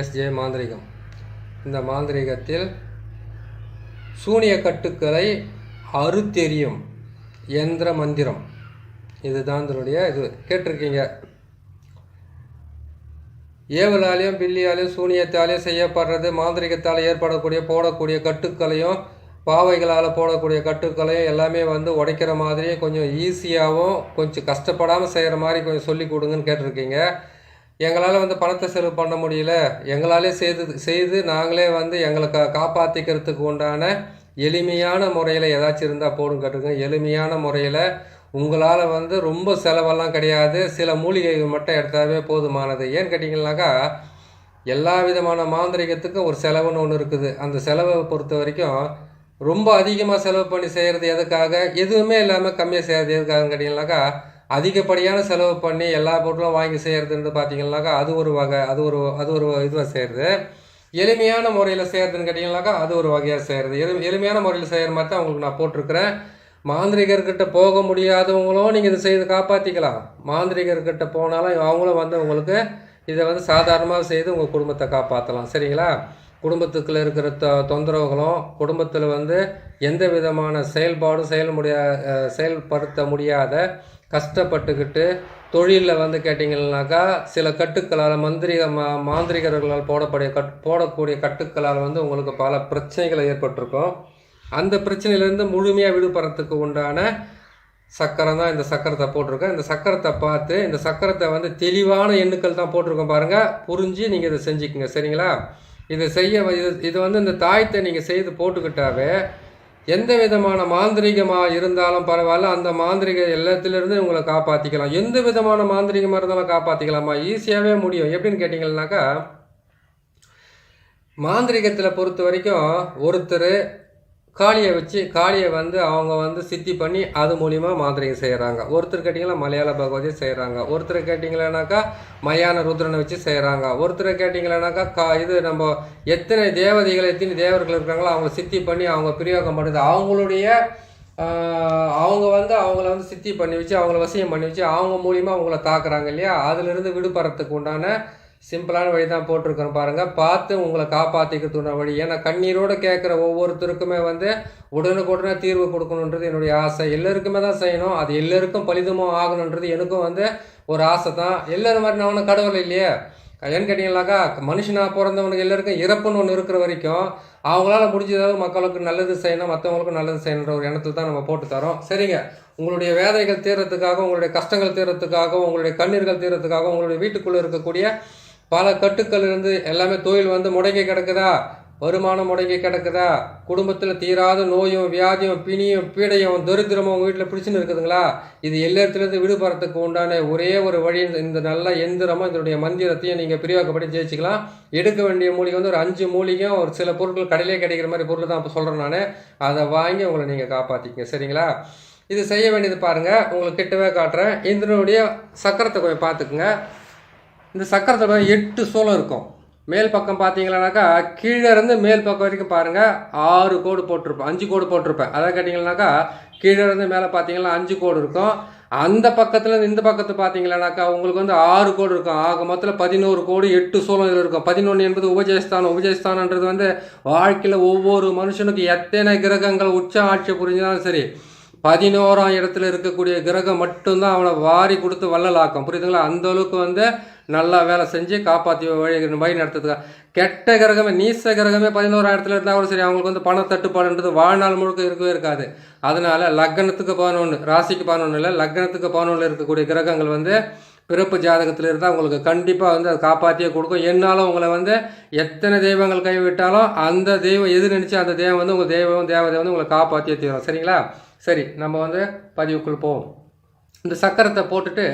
SJ மாந்திரிகம். இந்த மாந்திரிகத்தில் சூனிய கட்டுக்களை அறுத்தெரியும் எந்திர மந்திரம். இதுதான் இதனுடைய இது. கேட்டிருக்கீங்க. ஏவலாலையும் பில்லியாலையும் சூனியத்தாலையும் செய்யப்படுறது மாந்திரிகத்தால் ஏற்படக்கூடிய போடக்கூடிய கட்டுக்களையும் பாவைகளால் போடக்கூடிய கட்டுக்களையும் எல்லாமே வந்து உடைக்கிற மாதிரி கொஞ்சம் ஈஸியாகவும் கொஞ்சம் கஷ்டப்படாமல் செய்கிற மாதிரி கொஞ்சம் சொல்லி கொடுங்கன்னு கேட்டிருக்கீங்க. எங்களால் வந்து பணத்தை செலவு பண்ண முடியல. எங்களாலே செய்து செய்து நாங்களே வந்து எங்களை கா காப்பாற்றிக்கிறதுக்கு உண்டான எளிமையான முறையில் ஏதாச்சும் இருந்தால் போடும் கேட்டிருக்கேன். எளிமையான முறையில் உங்களால் வந்து ரொம்ப செலவெல்லாம் கிடையாது. சில மூலிகைகள் மட்டும் எடுத்தாவே போதுமானது. ஏன்னு கேட்டிங்கனாக்கா எல்லா விதமான மாந்திரிகத்துக்கும் ஒரு செலவுன்னு ஒன்று இருக்குது. அந்த செலவை பொறுத்த வரைக்கும் ரொம்ப அதிகமாக செலவு பண்ணி செய்கிறது எதுக்காக? எதுவுமே இல்லாமல் கம்மியாக செய்கிறது எதுக்காகன்னு கேட்டிங்கனாக்கா அதிகப்படியான செலவு பண்ணி எல்லா பொருளும் வாங்கி செய்கிறதுன்னு பார்த்தீங்கன்னாக்கா அது ஒரு வகை அது ஒரு அது ஒரு இதுவாக செய்கிறது எளிமையான முறையில் செய்கிறதுன்னு கேட்டிங்கனாக்கா அது ஒரு வகையாக செய்கிறது எளி எளிமையான முறையில் செய்கிற மாதிரி தான் உங்களுக்கு நான் போட்டிருக்கிறேன். மாந்திரிகர்கிட்ட போக முடியாதவங்களும் நீங்கள் இதை செய்து காப்பாற்றிக்கலாம் மாந்திரிகர்கிட்ட போனாலும் அவங்களும் வந்து உங்களுக்கு இதை வந்து சாதாரணமாக செய்து உங்கள் குடும்பத்தை காப்பாற்றலாம் சரிங்களா? குடும்பத்துக்குள்ள இருக்கிற தொ தொந்தரவுகளும் குடும்பத்தில் வந்து எந்த விதமான செயல்பாடும் செயல் முடியா செயல்படுத்த முடியாத கஷ்டப்பட்டுக்கிட்டு தொழிலில் வந்து கேட்டிங்கன்னாக்கா சில கட்டுக்களால் மந்திரிக மா மாந்திரிகர்களால் போடக்கூடிய கட் போடக்கூடிய கட்டுக்களால் வந்து உங்களுக்கு பல பிரச்சனைகள் ஏற்பட்டிருக்கும். அந்த பிரச்சனையிலேருந்து முழுமையாக விடுபடுறதுக்கு உண்டான சக்கரம் தான் இந்த சக்கரத்தை போட்டிருக்கேன். இந்த சக்கரத்தை பார்த்து இந்த சக்கரத்தை வந்து தெளிவான எண்ணுக்கள் தான் போட்டிருக்கோம் பாருங்கள் புரிஞ்சு நீங்கள் இதை செஞ்சுக்கோங்க. சரிங்களா? இதை செய்ய இது இது வந்து இந்த தாயத்தை நீங்கள் செய்து போட்டுக்கிட்டாவே எந்த விதமான மாந்திரிகமாக இருந்தாலும் பரவாயில்ல அந்த மாந்திரிக எல்லாத்திலிருந்து உங்களை காப்பாற்றிக்கலாம் எந்த விதமான மாந்திரிகமாக இருந்தாலும் காப்பாற்றிக்கலாமா ஈஸியாகவே முடியும். எப்படின்னு கேட்டிங்கன்னாக்கா மாந்திரிகத்தில் பொறுத்த வரைக்கும் ஒருத்தர் காளியை வச்சு காளியை வந்து அவங்க வந்து சித்தி பண்ணி அது மூலிமா மாந்திரிகம் செய்கிறாங்க ஒருத்தர் கேட்டிங்கன்னா மலையாள பகவதி செய்கிறாங்க ஒருத்தர் கேட்டிங்களேனாக்கா மயான ருத்ரனை வச்சு செய்கிறாங்க ஒருத்தர் கேட்டிங்களேனாக்கா கா இது நம்ம எத்தனை தேவதைகள் எத்தனை தேவர்கள் இருக்காங்களோ அவங்கள சித்தி பண்ணி அவங்க பிரயோகம் பண்ணுது. அவங்களுடைய அவங்க வந்து அவங்கள வந்து சித்தி பண்ணி வச்சு அவங்கள வசியம் பண்ணி வச்சு அவங்க மூலிமா அவங்கள தாக்குறாங்க இல்லையா? அதுலேருந்து விடுபடுறதுக்கு உண்டான சிம்பிளான வழி தான் போட்டிருக்கிறோம் பாருங்கள் பார்த்து உங்களை காப்பாற்றிக்கிறதுன வழி. ஏன்னா கண்ணீரோடு கேட்குற ஒவ்வொருத்தருக்குமே வந்து உடனுக்குடனே தீர்வு கொடுக்கணுன்றது என்னுடைய ஆசை. எல்லாருக்குமே தான் செய்யணும். அது எல்லோருக்கும் பலிதமும் ஆகணுன்றது எனக்கும் வந்து ஒரு ஆசை தான். எல்லோரும் மாதிரி நான் ஒன்றும் கடவுள் இல்லையே. ஏன்னு கேட்டிங்கனாக்கா மனுஷனாக பிறந்தவனுக்கு எல்லாருக்கும் இறப்புன்னு ஒன்று இருக்கிற வரைக்கும் அவங்களால முடிஞ்சதாவது மக்களுக்கு நல்லது செய்யணும் மற்றவங்களுக்கும் நல்லது செய்யணுன்ற ஒரு எண்ணத்தில் தான் நம்ம போட்டு தரோம். சரிங்க. உங்களுடைய வேதனைகள் தீர்றதுக்காக உங்களுடைய கஷ்டங்கள் தீர்றதுக்காக உங்களுடைய கண்ணீர்கள் தீர்றதுக்காக உங்களுடைய வீட்டுக்குள்ளே இருக்கக்கூடிய பல கட்டுக்கள் இருந்து எல்லாமே தொழில் வந்து முடங்கி கிடக்குதா? வருமானம் முடங்கி கிடக்குதா? குடும்பத்தில் தீராத நோயும் வியாதியும் பிணியும் பீடையும் தரித்திரமும் உங்கள் வீட்டில் பிடிச்சுன்னு இருக்குதுங்களா? இது எல்லாத்துலேருந்து விடுபடுறதுக்கு உண்டான ஒரே ஒரு வழி இந்த- நல்ல எந்திரமும் இதனுடைய மந்திரத்தையும் நீங்கள் பிரிவாக்கப்படி ஜெயிச்சிக்கலாம். எடுக்க வேண்டிய மூலிகை வந்து ஒரு அஞ்சு மூலிகையும் ஒரு சில பொருட்கள் கடையிலே கிடைக்கிற மாதிரி பொருள் தான் இப்போ சொல்கிறேன் நான். அதை வாங்கி உங்களை நீங்கள் காப்பாற்றிக்கங்க சரிங்களா? இது செய்ய வேண்டியது பாருங்கள் உங்களுக்கு கிட்டவே காட்டுறேன். இதனுடைய சக்கரத்தை கொஞ்சம் பார்த்துக்குங்க. இந்த சக்கரத்தில் எட்டு சோளம் இருக்கும். மேல் பக்கம் பார்த்தீங்களானாக்கா கீழே இருந்து மேல் பக்கம் வரைக்கும் பாருங்கள் ஆறு கோடு போட்டிருப்பேன் அஞ்சு கோடு போட்டிருப்பேன். அதை கேட்டிங்கன்னாக்கா கீழே இருந்து மேலே பார்த்தீங்கன்னா அஞ்சு கோடு இருக்கும். அந்த பக்கத்துலேருந்து இந்த பக்கத்து பார்த்தீங்களானாக்கா உங்களுக்கு வந்து ஆறு கோடு இருக்கும். ஆக மொத்தத்தில் பதினோரு கோடு எட்டு சோளம் இதில் இருக்கும். பதினொன்று என்பது உபஜயஸ்தானம். உபஜயஸ்தானன்றது வந்து வாழ்க்கையில் ஒவ்வொரு மனுஷனுக்கு எத்தனை கிரகங்கள் உச்ச ஆட்சி புரிஞ்சாலும் சரி பதினோராம் இடத்துல இருக்கக்கூடிய கிரகம் மட்டும்தான் அவனை வாரி கொடுத்து வள்ளலாக்கும். புரியுதுங்களா? அந்த அளவுக்கு வந்து நல்லா வேலை செஞ்சு காப்பாற்றி வழி வழி நடத்துறதுக்காக கெட்ட கிரகமே நீச கிரகமே பதினோராயிரத்துல இருந்தால் கூட சரி அவங்களுக்கு வந்து பண தட்டுப்பாடுன்றது வாழ்நாள் முழுக்க இருக்கவே இருக்காது. அதனால் லக்னத்துக்கு பதினொன்று ராசிக்கு பதினொன்று இல்லை லக்னத்துக்கு பதினொன்றில் இருக்கக்கூடிய கிரகங்கள் வந்து பிறப்பு ஜாதகத்தில் இருந்தால் உங்களுக்கு கண்டிப்பாக வந்து அதை காப்பாற்றியே கொடுக்கும். என்னாலும் உங்களை வந்து எத்தனை தெய்வங்கள் கைவிட்டாலும் அந்த தெய்வம் எது நினச்சி அந்த தெய்வம் வந்து உங்கள் தெய்வம் தேவதை வந்து உங்களை காப்பாற்றியே தீரும். சரிங்களா? சரி நம்ம வந்து பதிவுக்குள் போவோம். இந்த சக்கரத்தை போட்டுட்டு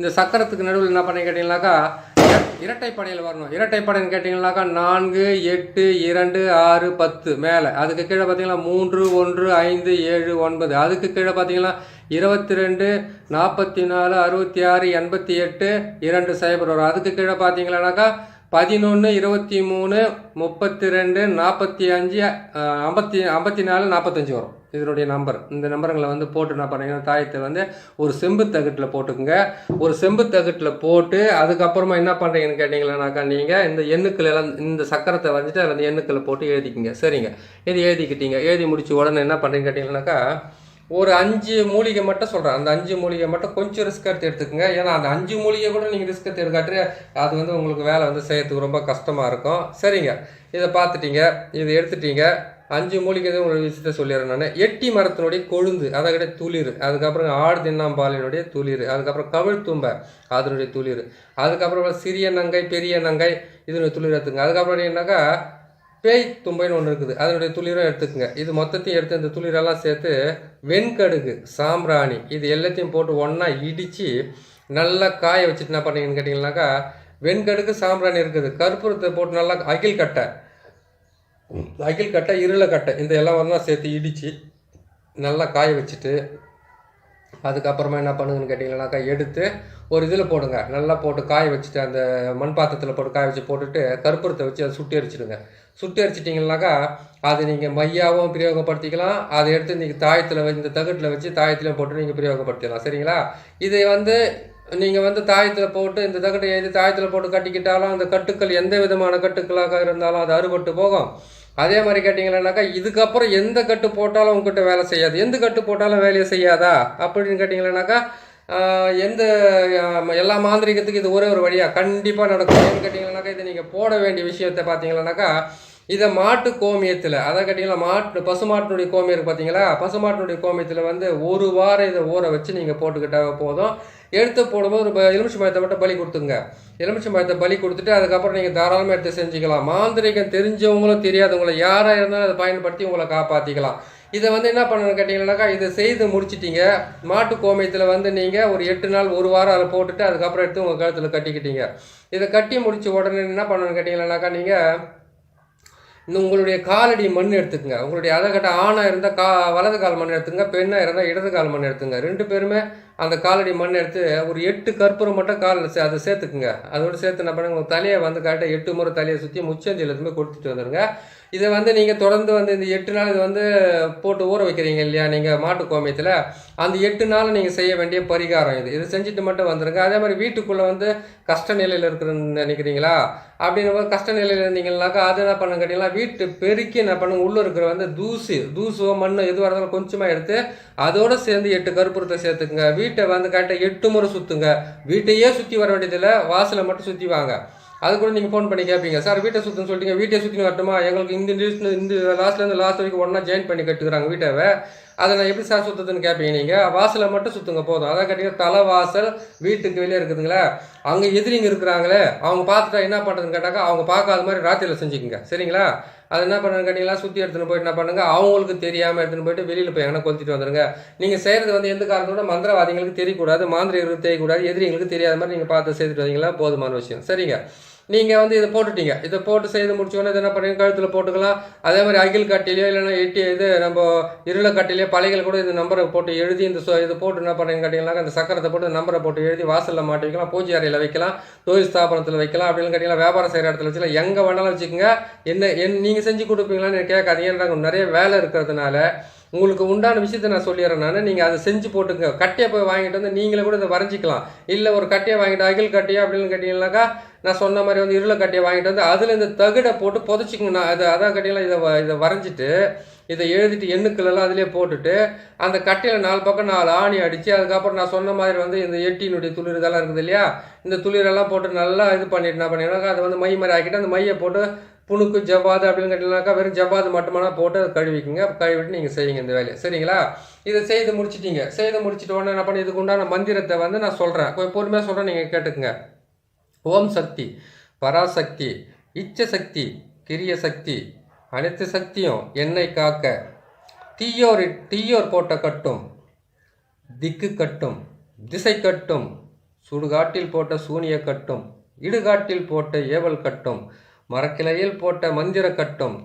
இந்த சக்கரத்துக்கு நடுவில் என்ன பண்ணி கேட்டிங்கனாக்கா இரட்டைப்படையில் வரணும். இரட்டைப்படைன்னு கேட்டிங்கனாக்கா நான்கு எட்டு இரண்டு ஆறு பத்து மேலே. அதுக்கு கீழே பார்த்தீங்கன்னா மூன்று ஒன்று ஐந்து ஏழு ஒன்பது. அதுக்கு கீழே பார்த்தீங்கன்னா இருபத்தி ரெண்டு நாற்பத்தி நாலு அறுபத்தி ஆறு எண்பத்தி எட்டு இரண்டு சைபர் வரும். அதுக்கு கீழே பார்த்தீங்கன்னாக்கா பதினொன்று இருபத்தி மூணு முப்பத்தி ரெண்டு நாற்பத்தி அஞ்சு ஐம்பத்தி ஐம்பத்தி நாலு நாற்பத்தஞ்சு வரும். இதனுடைய நம்பர் இந்த நம்பருங்களை வந்து போட்டு என்ன பண்ணுறீங்கன்னா தாயத்தை வந்து ஒரு செம்பு தகட்டில் போட்டுக்குங்க. ஒரு செம்பு தகட்டில் போட்டு அதுக்கப்புறமா என்ன பண்ணுறீங்கன்னு கேட்டிங்களானாக்கா நீங்கள் இந்த எண்ணுக்கள் எல்லாம் இந்த சக்கரத்தை வந்துட்டு அதில் அந்த எண்ணுக்களை போட்டு எழுதிக்கிங்க. சரிங்க. இது எழுதிக்கிட்டீங்க. எழுதி முடிச்சு உடனே என்ன பண்ணுறீங்கன்னு கேட்டிங்கன்னாக்கா ஒரு அஞ்சு மூலிகை மட்டும் சொல்கிறேன் அந்த அஞ்சு மூலிகை மட்டும் கொஞ்சம் ரிஸ்க் எடுத்து எடுத்துக்கோங்க. ஏன்னா அந்த அஞ்சு மூலிகை கூட நீங்கள் ரிஸ்க் எடுத்து எடுக்காட்டி அது வந்து உங்களுக்கு வேலை வந்து செய்யறதுக்கு ரொம்ப கஷ்டமாக இருக்கும். சரிங்க. இதை பார்த்துட்டீங்க. இதை எடுத்துட்டீங்க. அஞ்சு மூலிகை தான் ஒரு விஷயத்த சொல்லிடுறேன் நான். எட்டி மரத்தினுடைய கொழுந்து அதை கிட்ட துளிர் அதுக்கப்புறம் ஆடு தின்னாம்பாலினுடைய துளிர் அதுக்கப்புறம் கவிழ் தும்பை அதனுடைய துளிர் அதுக்கப்புறம் சிறிய நங்கை பெரிய நங்கை இதனுடைய துளிர் எடுத்துங்க அதுக்கப்புறம் என்னன்னாக்கா பேய் தும்பைன்னு ஒன்று இருக்குது. அதனுடைய துளிரம் எடுத்துக்கங்க. இது மொத்தத்தையும் எடுத்து இந்த துளிரெல்லாம் சேர்த்து வெண்கடுகு சாம்பிராணி இது எல்லாத்தையும் போட்டு ஒன்றா இடித்து நல்லா காய வச்சுட்டு என்ன பண்ணீங்கன்னு கேட்டிங்கன்னாக்கா வெண்கடுகு சாம்பிராணி இருக்குது. கற்பூரத்தை போட்டு நல்லா அகில் கட்டை. அகில் கட்டை இருளை கட்டை. இந்த எல்லாம் ஒன்றா சேர்த்து இடித்து நல்லா காய வச்சுட்டு அதுக்கப்புறமா என்ன பண்ணுங்கன்னு கேட்டிங்கன்னாக்கா எடுத்து ஒரு இதில் போடுங்க. நல்லா போட்டு காய வச்சுட்டு அந்த மண் பாத்திரத்தில் போட்டு காய வச்சு போட்டுட்டு கற்பூரத்தை வச்சு அதை சுட்டி அரிச்சிடுங்க. சுட்டி அரிச்சிட்டிங்கனாக்கா அது நீங்கள் மையாவும் பிரயோகப்படுத்திக்கலாம். அதை எடுத்து நீங்கள் தாயத்தில் வச்சு இந்த தகட்டில் வச்சு தாயத்திலையும் போட்டு நீங்கள் பிரயோகப்படுத்திக்கலாம் சரிங்களா? இதை வந்து நீங்கள் வந்து தாயத்தில் போட்டு இந்த தகட்டை எழுதி தாயத்தில் போட்டு கட்டிக்கிட்டாலும் அந்த கட்டுக்கள் எந்த விதமான கட்டுக்களாக இருந்தாலும் அது அறுபட்டு போகும். அதே மாதிரி கேட்டிங்கன்னாக்கா இதுக்கப்புறம் எந்த கட்டு போட்டாலும் உங்ககிட்ட வேலை செய்யாது. எந்த கட்டு போட்டாலும் வேலையை செய்யாதா? அப்படின்னு கேட்டிங்கன்னாக்கா எந்த எல்லா மாந்திரிகத்துக்கும் இது ஒரே ஒரு வழியாக கண்டிப்பாக நடக்கும். ஏன்னு கேட்டிங்கன்னாக்கா இதை நீங்கள் போட வேண்டிய விஷயத்தை பார்த்தீங்கன்னாக்கா இதை மாட்டு கோமியத்தில் அதை கேட்டிங்களா மாட்டு பசுமாட்டினுடைய கோமியம் இருக்கு பார்த்தீங்களா பசுமாட்டினுடைய கோமியத்தில் வந்து ஒரு வாரம் இதை ஊற வச்சு நீங்கள் போட்டுக்கிட்டால் போதும். எடுத்து போடும்போது ஒரு ப- எலுமிச்சை பழத்தை மட்டும் பலி கொடுத்துங்க. எலுமிச்சை பழத்தை பலி கொடுத்துட்டு அதுக்கப்புறம் நீங்கள் தாராளமாக எடுத்து செஞ்சுக்கலாம். மாந்திரிகம் தெரிஞ்சவங்களும் தெரியாதவங்களும் யாராக இருந்தாலும் அதை பயன்படுத்தி உங்களை காப்பாற்றிக்கலாம் இதை வந்து என்ன பண்ணணும்னு கேட்டிங்கன்னாக்கா இதை செய்து முடிச்சிட்டிங்க. மாட்டு கோமியத்தில் வந்து நீங்கள் ஒரு எட்டு நாள் ஒரு வாரம் அதை போட்டுட்டு அதுக்கப்புறம் எடுத்து உங்கள் கழுத்தில் கட்டிக்கிட்டீங்க. இதை கட்டி முடித்த உடனே என்ன பண்ணணும்னு கேட்டிங்கன்னாக்கா நீங்கள் உங்களுடைய காலடி மண் எடுத்துக்கங்க. உங்களுடைய அதை கட்ட ஆணாக இருந்தால் கா வலது கால் மண் எடுத்துங்க பெண்ணாக இருந்தால் இடது கால் மண் எடுத்துங்க. ரெண்டு பேருமே அந்த காலடி மண் எடுத்து ஒரு எட்டு கற்பூரம் மட்டும் காலில் சே அதை சேர்த்துக்குங்க. அதோடு சேர்த்து என்ன பண்ணுங்க உங்கள் தலையை வந்து கரெக்டாக எட்டு முறை தலையை சுற்றி முச்சந்தியில் எதுவுமே கொடுத்துட்டு வந்துடுங்க இதை வந்து நீங்கள் தொடர்ந்து வந்து இந்த எட்டு நாள் இது வந்து போட்டு ஊற வைக்கிறீங்க இல்லையா? நீங்கள் மாட்டு கோமியத்தில். அந்த எட்டு நாள் நீங்கள் செய்ய வேண்டிய பரிகாரம் இது. இது செஞ்சுட்டு மட்டும் வந்துடுங்க அதே மாதிரி வீட்டுக்குள்ளே வந்து கஷ்ட நிலையில் இருக்கிறன்னு நினைக்கிறீங்களா? அப்படின்னும் போது கஷ்ட நிலையில் இருந்தீங்கன்னாக்கா அது என்ன பண்ணுங்க கேட்டிங்கன்னா வீட்டு பெருக்கி என்ன பண்ணுங்க உள்ளே இருக்கிற வந்து தூசு தூசுவோ மண் எதுவாக இருந்தாலும் கொஞ்சமாக எடுத்து அதோடு சேர்ந்து எட்டு கற்பூரத்தை சேர்த்துக்குங்க. வீட்டை வந்து கரெக்டாக எட்டு முறை சுற்றுங்க வீட்டையே சுற்றி வர வேண்டியதில்லை. வாசலை மட்டும் சுற்றி வாங்க. அது கூட நீங்கள் ஃபோன் பண்ணி கேட்பீங்க சார் வீட்டை சுற்றுன்னு சொல்லிட்டீங்க. வீட்டை சுற்றி வரட்டுமா எங்களுக்கு இந்த இந்த லாஸ்ட்லேருந்து லாஸ்ட் வரைக்கும் ஒன்றா ஜாயின் பண்ணி கட்டுக்கிறாங்க வீட்டை. அதை நான் எப்படி சார் சுற்றுதுன்னு கேட்பீங்க நீங்கள் வாசலை மட்டும் சுற்றுங்க போதும். அதான் கேட்டீங்கன்னா தலை வாசல் வீட்டுக்கு வெளியே இருக்குதுங்களே அங்கே எதிரிங்க இருக்கிறாங்களே அவங்க பார்த்துட்டா என்ன பண்ணுறதுன்னு கேட்டாக்கா அவங்க பார்க்காத மாதிரி ராத்திரியில் செஞ்சுக்கோங்க. சரிங்களா? அது என்ன பண்ணுன்னு கேட்டிங்கன்னா சுற்றி எடுத்துன்னு போயிட்டு என்ன பண்ணுங்க அவங்களுக்கு தெரியாமல் எடுத்துன்னு போயிட்டு வெளியில் போய் எங்கன்னா கொளுத்திட்டு வந்துடுங்க நீங்கள் செய்கிறது வந்து எந்த காரணத்தோட மந்திரவாதிகளுக்கு தெரியக்கூடாது மாந்திரிகளுக்கு தெரியக்கூடாது எதிரிங்களுக்கு தெரியாத மாதிரி நீங்கள் பார்த்து செய்துட்டு வந்தீங்களா போதுமான விஷயம். சரிங்க? நீங்கள் வந்து இதை போட்டுட்டீங்க. இதை போட்டு செய்து முடிச்சோன்னே இதை என்ன பண்ணுறீங்க கழுத்தில் போட்டுக்கலாம். அதே மாதிரி அகில் கட்டிலையோ இல்லைன்னா எட்டி இது நம்ம இருள கட்டிலையோ பழைகள் கூட இந்த நம்பரை போட்டு எழுதி இந்த சொ- இது போட்டு என்ன பண்ணுறீங்க கேட்டிங்கன்னா அந்த சக்கரத்தை போட்டு நம்பரை போட்டு எழுதி வாசலில் மாட்டி வைக்கலாம். பூஜை அறையில் வைக்கலாம். தொழில் ஸ்தாபனத்தில் வைக்கலாம். அப்படின்னு கேட்டிங்கன்னா வியாபாரம் செய்கிற இடத்துல வச்சுக்கலாம். எங்கே வேணாலும் வச்சுக்கோங்க. என்ன என் நீங்கள் செஞ்சு கொடுப்பீங்களான்னு கேட்காதீங்க. நிறைய வேலை இருக்கிறதுனால உங்களுக்கு உண்டான விஷயத்தை நான் சொல்லிடுறேன் நான். நீங்கள் அதை செஞ்சு போட்டுங்க கட்டையை போய் வாங்கிட்டு வந்து நீங்களே கூட இதை வரைஞ்சிக்கலாம். இல்லை ஒரு கட்டையை வாங்கிட்டு அகில் கட்டையா அப்படின்னு கேட்டிங்கனாக்கா நான் சொன்ன மாதிரி வந்து இருளை கட்டையை வாங்கிட்டு வந்து அதில் இந்த தகடை போட்டு புதைச்சிக்கங்க. நான் அதை அதான் கட்டிங்களா இதை வ- இதை வரைஞ்சிட்டு இதை எழுதிட்டு எண்ணுக்களெல்லாம் அதிலே போட்டுட்டு அந்த கட்டையில் நாலு பக்கம் நாலு ஆணி அடித்து அதுக்கப்புறம் நான் சொன்ன மாதிரி வந்து இந்த எட்டினுடைய துளிர் இதெல்லாம் இருக்குது இல்லையா? இந்த துளிரெல்லாம் போட்டு நல்லா இது பண்ணிட்டு என்ன பண்ணிடுனாக்கா அதை வந்து மை மாதிரி ஆக்கிட்டு அந்த மையை போட்டு புணுக்கு ஜவ்வாது அப்படின்னு கேட்டீங்கன்னாக்கா வெறும் ஜவ்வாது மட்டுமானா போட்டு அதை கழுவிக்குங்க. கழுவிட்டு நீங்கள் செய்யுங்க இந்த வேலையை. சரிங்களா? இதை செய்து முடிச்சிட்டீங்க. செய்து முடிச்சிட்ட உடனே என்ன பண்ணி இதுக்கு உண்டான மந்திரத்தை வந்து நான் சொல்கிறேன் கொஞ்சம் பொறுமையாக சொல்கிறேன் நீங்கள் கேட்டுக்குங்க. ஓம் சக்தி பராசக்தி இச்ச சக்தி கிரிய சக்தி அனைத்து சக்தியும் என்னை காக்க தீயோர் தீயோர் போட்ட கட்டும் திக்கு கட்டும் திசை கட்டும் சுடுகாட்டில் போட்ட சூனிய கட்டும் இடுகாட்டில் போட்ட ஏவல் கட்டும் மரக்கிளையில் போட்ட மந்திர கட்டும்.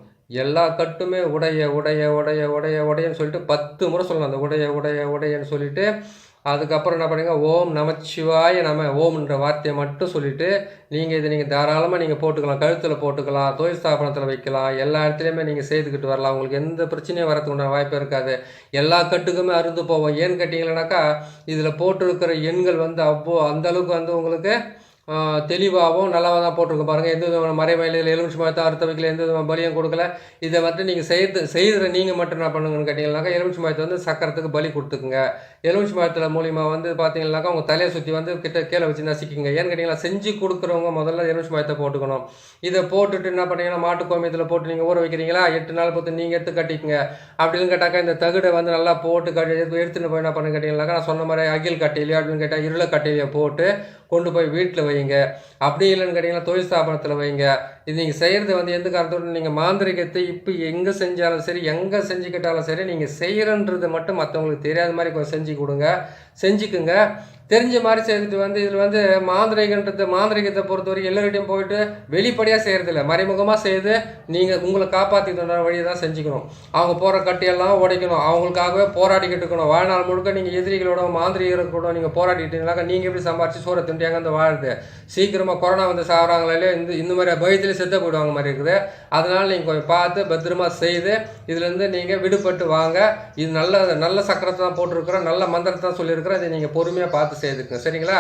எல்லா கட்டுமே உடைய உடைய உடைய உடைய உடையன்னு சொல்லிட்டு பத்து முறை சொல்லணும். அந்த உடைய உடைய உடையன்னு சொல்லிட்டு அதுக்கப்புறம் என்ன பண்ணுங்க? ஓம் நமச்சிவாய நம. ஓம்ன்ற வார்த்தையை மட்டும் சொல்லிட்டு நீங்கள் இதை நீங்கள் தாராளமாக நீங்கள் போட்டுக்கலாம். கழுத்தில் போட்டுக்கலாம் தொழில் ஸ்தாபனத்தில் வைக்கலாம். எல்லா இடத்துலையுமே நீங்கள் செய்துக்கிட்டு வரலாம். உங்களுக்கு எந்த பிரச்சனையும் வரதுக்கு உண்டான வாய்ப்பு இருக்காது. எல்லா கட்டுக்குமே அருந்து போவோம். ஏன்னு கேட்டிங்களேனாக்கா இதில் போட்டிருக்கிற எண்கள் வந்து அவ்வளோ அந்தளவுக்கு வந்து உங்களுக்கு தெளிவாகவும் நல்லா தான் போட்டிருக்கோம் பாருங்கள் எந்த விதமான மறைமலையில் எலுமிச்சு மரத்தை அறுத்த வைக்கல எந்த விதமான பலியும் கொடுக்கல. இதை வந்து நீங்கள் செய்து செய்கிற நீங்கள் மட்டும் என்ன பண்ணுங்கன்னு கேட்டிங்கனாக்கா எலுமிச்சு மரத்தை வந்து சக்கரத்துக்கு பலி கொடுத்துக்குங்க. எலுமிச்சு மரத்தில் மூலிமா வந்து பார்த்தீங்கன்னாக்கா உங்கள் தலையை சுற்றி வந்து கிட்ட கீழே வச்சு நசிக்கிங்க ஏன்னு கேட்டிங்களா செஞ்சு கொடுக்குறவங்க முதல்ல எலுமிச்சு மரத்தை போட்டுக்கணும். இதை போட்டுட்டு என்ன பண்ணீங்கன்னா மாட்டு கோமியத்தில் போட்டு நீங்கள் ஊற வைக்கிறீங்களா? எட்டு நாள் பொறுத்து நீங்கள் எடுத்து கட்டிக்கங்க. அப்படின்னு கேட்டாக்கா இந்த தகுடை வந்து நல்லா போட்டு கட்டி எடுத்துகிட்டு எடுத்துன்னு போய் என்ன பண்ணுங்க கேட்டிங்கனாக்கா நான் சொன்ன மாதிரி அகில் கட்டையிலையோ அப்படின்னு கேட்டால் இருள கட்டையிலையோ போட்டு கொண்டு போய் வீட்டில் வைங்க. அப்படி இல்லைன்னு கேட்டிங்கன்னா தொழில் ஸ்தாபனத்தில் வைங்க. இது நீங்கள் செய்கிறது வந்து எந்த காரணத்தோட நீங்கள் மாந்திரிகத்தை இப்போ எங்கே செஞ்சாலும் சரி எங்கே செஞ்சுக்கிட்டாலும் சரி நீங்கள் செய்கிறன்றது மட்டும் மற்றவங்களுக்கு தெரியாத மாதிரி கொஞ்சம் செஞ்சு கொடுங்க. செஞ்சுக்குங்க. தெரிஞ்ச மாதிரி செய்துட்டு வந்து இதில் வந்து மாந்திரிகன்றது மாந்திரிகத்தை பொறுத்தவரைக்கும் எல்லார்கிட்டையும் போயிட்டு வெளிப்படையாக செய்கிறதில்ல மறைமுகமாக செய்து நீங்கள் உங்களை காப்பாற்றிக்கிற வழியை தான் செஞ்சுக்கணும். அவங்க போகிற கட்டியெல்லாம் உடைக்கணும். அவங்களுக்காகவே போராடிக்கிட்டு இருக்கணும். வாழ்நாள் முழுக்க நீங்கள் எதிரிகளோட மாந்திரிகரை கூட நீங்கள் போராடிட்டீங்கன்னாக்கா நீங்கள் எப்படி சம்பாரிச்சு சோற திண்டு எங்கே வந்து வாழுது சீக்கிரமாக கொரோனா வந்து சாகுறாங்களே இந்த இந்த மாதிரி பயத்தில் செத்து போயிடுவாங்க மாதிரி இருக்குது. அதனால் நீங்கள் கொஞ்சம் பார்த்து பத்திரமா செய்து இதுலேருந்து நீங்கள் விடுபட்டு வாங்க. இது நல்ல நல்ல சக்கரத்தை தான் போட்டிருக்கிறோம். நல்ல மந்திரத்தை தான் சொல்லியிருக்கிறோம். இதை நீங்கள் பொறுமையாக பார்த்து செய்துக்குங்க. சரிங்களா?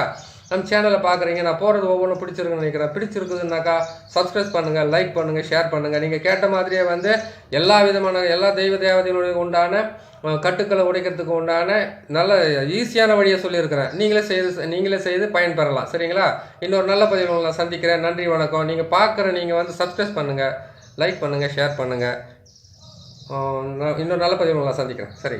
நம்ம சேனலை பார்க்குறீங்க நான் போகிறது ஒவ்வொன்றும் பிடிச்சிருக்குன்னு நினைக்கிறேன். பிடிச்சிருக்குதுன்னாக்கா சப்ஸ்கிரைப் பண்ணுங்கள் லைக் பண்ணுங்கள் ஷேர் பண்ணுங்கள் நீங்கள் கேட்ட மாதிரியே வந்து எல்லா விதமான எல்லா தெய்வ தேவதைகளுடைய உண்டான கட்டுக்களை உடைக்கிறதுக்கு உண்டான நல்ல ஈஸியான வழியை சொல்லியிருக்கிறேன். நீங்களே செய்து நீங்களே செய்து பயன்பெறலாம். சரிங்களா? இன்னொரு நல்ல பதிவு நான் சந்திக்கிறேன். நன்றி வணக்கம். நீங்கள் பார்க்குற நீங்கள் வந்து சப்ஸ்கிரைப் பண்ணுங்கள் லைக் பண்ணுங்கள் ஷேர் பண்ணுங்கள் இன்னொரு நல்ல பதிவில் நான் சந்திக்கிறேன். சரி.